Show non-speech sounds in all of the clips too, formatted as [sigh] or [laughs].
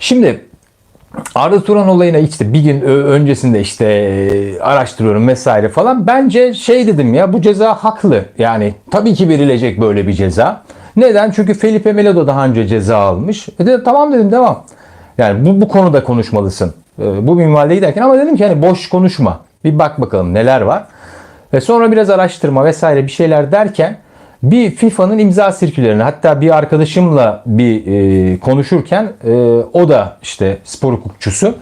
Şimdi Arda Turan olayına işte bir gün öncesinde işte e, araştırıyorum vesaire falan. Bence şey dedim ya bu ceza haklı. Yani tabii ki verilecek böyle bir ceza. Neden? Çünkü Felipe Melo da daha önce ceza almış. E de, tamam dedim devam. Yani bu, bu konuda konuşmalısın. E, bu minvalde giderken ama dedim ki hani boş konuşma. Bir bak bakalım neler var. Ve sonra biraz araştırma vesaire bir şeyler derken bir FIFA'nın imza sirkülerini hatta bir arkadaşımla bir e, konuşurken e, o da işte spor hukukçusu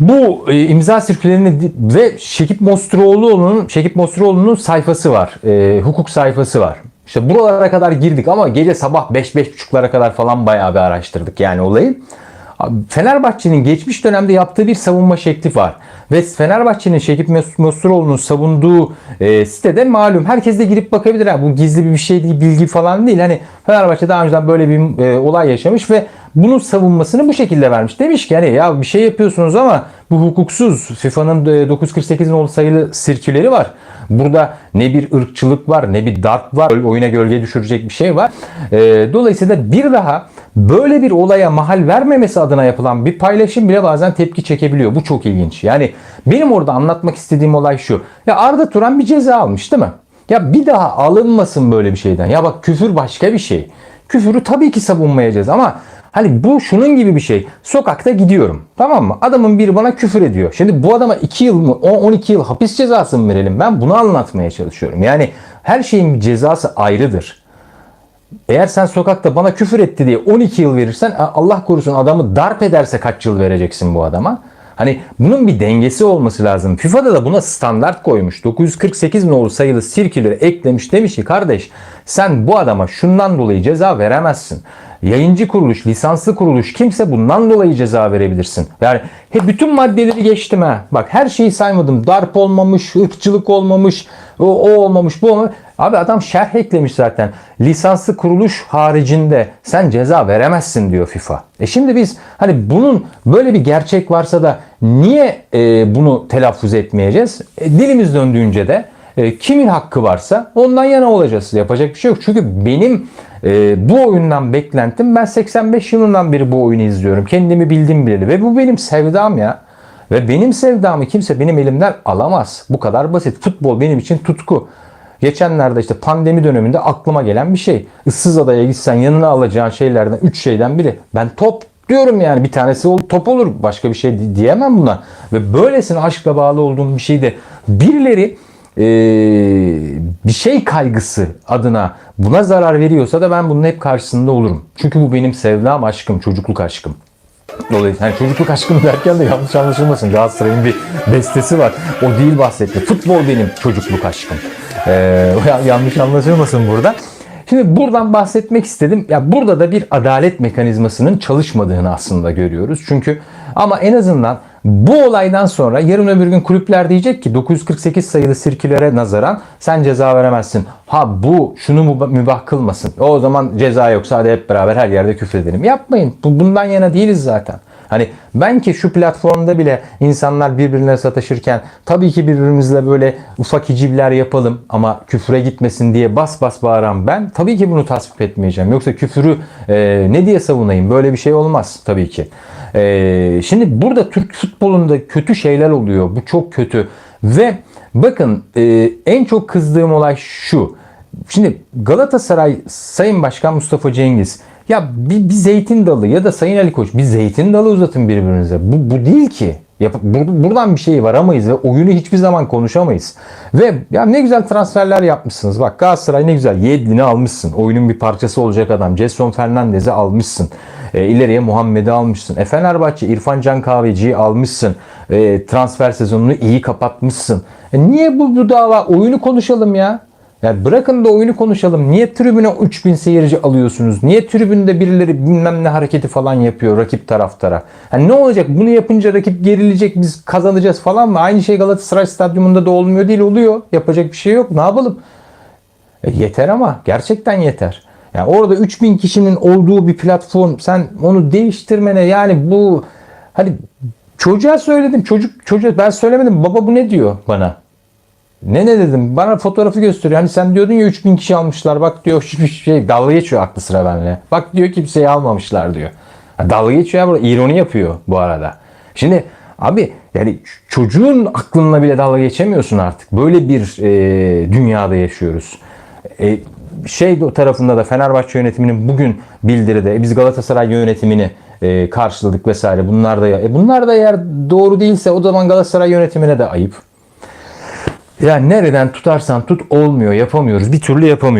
bu e, imza sirkülerini ve Şekip Mosturoğlu'nun Şekip Mosturoğlu'nun sayfası var. E, hukuk sayfası var. İşte buralara kadar girdik ama gece sabah 5-5.30'lara kadar falan bayağı bir araştırdık yani olayı. Fenerbahçe'nin geçmiş dönemde yaptığı bir savunma şekli var. Ve Fenerbahçe'nin Şekip Mes- Mosturoğlu'nun savunduğu e, sitede malum herkes de girip bakabilir. Ha, bu gizli bir şey değil, bilgi falan değil. Hani Fenerbahçe daha önceden böyle bir e, olay yaşamış ve bunun savunmasını bu şekilde vermiş. Demiş ki hani ya bir şey yapıyorsunuz ama bu hukuksuz. FIFA'nın e, 948'in oğlu sayılı sirküleri var. Burada ne bir ırkçılık var ne bir darp var. Oyuna gölge düşürecek bir şey var. E, dolayısıyla bir daha böyle bir olaya mahal vermemesi adına yapılan bir paylaşım bile bazen tepki çekebiliyor. Bu çok ilginç. Yani benim orada anlatmak istediğim olay şu. Ya Arda Turan bir ceza almış değil mi? Ya bir daha alınmasın böyle bir şeyden. Ya bak küfür başka bir şey. Küfürü tabii ki savunmayacağız ama hani bu şunun gibi bir şey. Sokakta gidiyorum. Tamam mı? Adamın biri bana küfür ediyor. Şimdi bu adama 2 yıl mı 10-12 yıl hapis cezası mı verelim? Ben bunu anlatmaya çalışıyorum. Yani her şeyin cezası ayrıdır. Eğer sen sokakta bana küfür etti diye 12 yıl verirsen Allah korusun adamı darp ederse kaç yıl vereceksin bu adama? Hani bunun bir dengesi olması lazım. FIFA'da da buna standart koymuş. 948 nolu sayılı sirküleri eklemiş demiş ki kardeş sen bu adama şundan dolayı ceza veremezsin. Yayıncı kuruluş, lisanslı kuruluş kimse bundan dolayı ceza verebilirsin. Yani hep bütün maddeleri geçtim ha. Bak her şeyi saymadım. Darp olmamış, ırkçılık olmamış, o, o olmamış, bu olmamış. Abi adam şerh eklemiş zaten. Lisanslı kuruluş haricinde sen ceza veremezsin diyor FIFA. E şimdi biz hani bunun böyle bir gerçek varsa da niye e, bunu telaffuz etmeyeceğiz? E, dilimiz döndüğünce de e, kimin hakkı varsa ondan yana olacağız. Yapacak bir şey yok. Çünkü benim e, bu oyundan beklentim ben 85 yılından beri bu oyunu izliyorum. Kendimi bildim bileli ve bu benim sevdam ya. Ve benim sevdamı kimse benim elimden alamaz. Bu kadar basit. Futbol benim için tutku. Geçenlerde işte pandemi döneminde aklıma gelen bir şey. Issız adaya gitsen yanına alacağın şeylerden 3 şeyden biri. Ben top diyorum yani bir tanesi ol- top olur. Başka bir şey di- diyemem buna. Ve böylesine aşkla bağlı olduğum bir şeyde birileri eee, bir şey kaygısı adına buna zarar veriyorsa da ben bunun hep karşısında olurum. Çünkü bu benim sevdam, aşkım, çocukluk aşkım. Dolayısıyla hani çocukluk aşkım derken de yanlış anlaşılmasın. Galatasaray'ın bir bestesi var. O değil bahsetti. Futbol benim çocukluk aşkım. Ee, [laughs] yanlış anlaşılmasın burada. Şimdi buradan bahsetmek istedim. Ya burada da bir adalet mekanizmasının çalışmadığını aslında görüyoruz. Çünkü ama en azından bu olaydan sonra yarın öbür gün kulüpler diyecek ki 948 sayılı sirkülere nazaran sen ceza veremezsin. Ha bu şunu müba- mübah kılmasın. O zaman ceza yoksa hadi hep beraber her yerde küfredelim. Yapmayın. Bu- Bundan yana değiliz zaten. Hani ben ki şu platformda bile insanlar birbirine sataşırken tabii ki birbirimizle böyle ufak hicivler yapalım ama küfre gitmesin diye bas bas bağıran ben tabii ki bunu tasvip etmeyeceğim. Yoksa küfürü e, ne diye savunayım? Böyle bir şey olmaz tabii ki. E, şimdi burada Türk futbolunda kötü şeyler oluyor. Bu çok kötü. Ve bakın e, en çok kızdığım olay şu. Şimdi Galatasaray Sayın Başkan Mustafa Cengiz ya bir, bir zeytin dalı ya da Sayın Ali Koç bir zeytin dalı uzatın birbirinize. Bu, bu değil ki. Yap, bur- buradan bir şey varamayız ve oyunu hiçbir zaman konuşamayız. Ve ya ne güzel transferler yapmışsınız. Bak Galatasaray ne güzel. Yedlin'i almışsın. Oyunun bir parçası olacak adam. Jason Fernandez'i almışsın. E, ileriye Muhammed'i almışsın. E, Fenerbahçe İrfan Can Kahveci'yi almışsın. E, transfer sezonunu iyi kapatmışsın. E, niye bu, bu dava? Oyunu konuşalım ya. Ya bırakın da oyunu konuşalım. Niye tribüne 3000 seyirci alıyorsunuz? Niye tribünde birileri bilmem ne hareketi falan yapıyor rakip taraftara? Yani ne olacak? Bunu yapınca rakip gerilecek biz kazanacağız falan mı? Aynı şey Galatasaray stadyumunda da olmuyor değil oluyor. Yapacak bir şey yok. Ne yapalım? E, yeter ama gerçekten yeter. Yani orada 3000 kişinin olduğu bir platform sen onu değiştirmene yani bu hani çocuğa söyledim çocuk çocuğa ben söylemedim baba bu ne diyor bana. Ne ne dedim? Bana fotoğrafı gösteriyor. Hani sen diyordun ya 3000 kişi almışlar. Bak diyor hiçbir şey dalga geçiyor aklı sıra benimle. Bak diyor kimseyi almamışlar diyor. Dalga geçiyor ya burada. ironi yapıyor bu arada. Şimdi abi yani çocuğun aklınla bile dalga geçemiyorsun artık. Böyle bir e, dünyada yaşıyoruz. E, şey tarafında da Fenerbahçe yönetiminin bugün bildiride e, biz Galatasaray yönetimini e, karşıladık vesaire. Bunlar da e, bunlar da eğer doğru değilse o zaman Galatasaray yönetimine de ayıp. Yani nereden tutarsan tut olmuyor, yapamıyoruz. Bir türlü yapamıyoruz.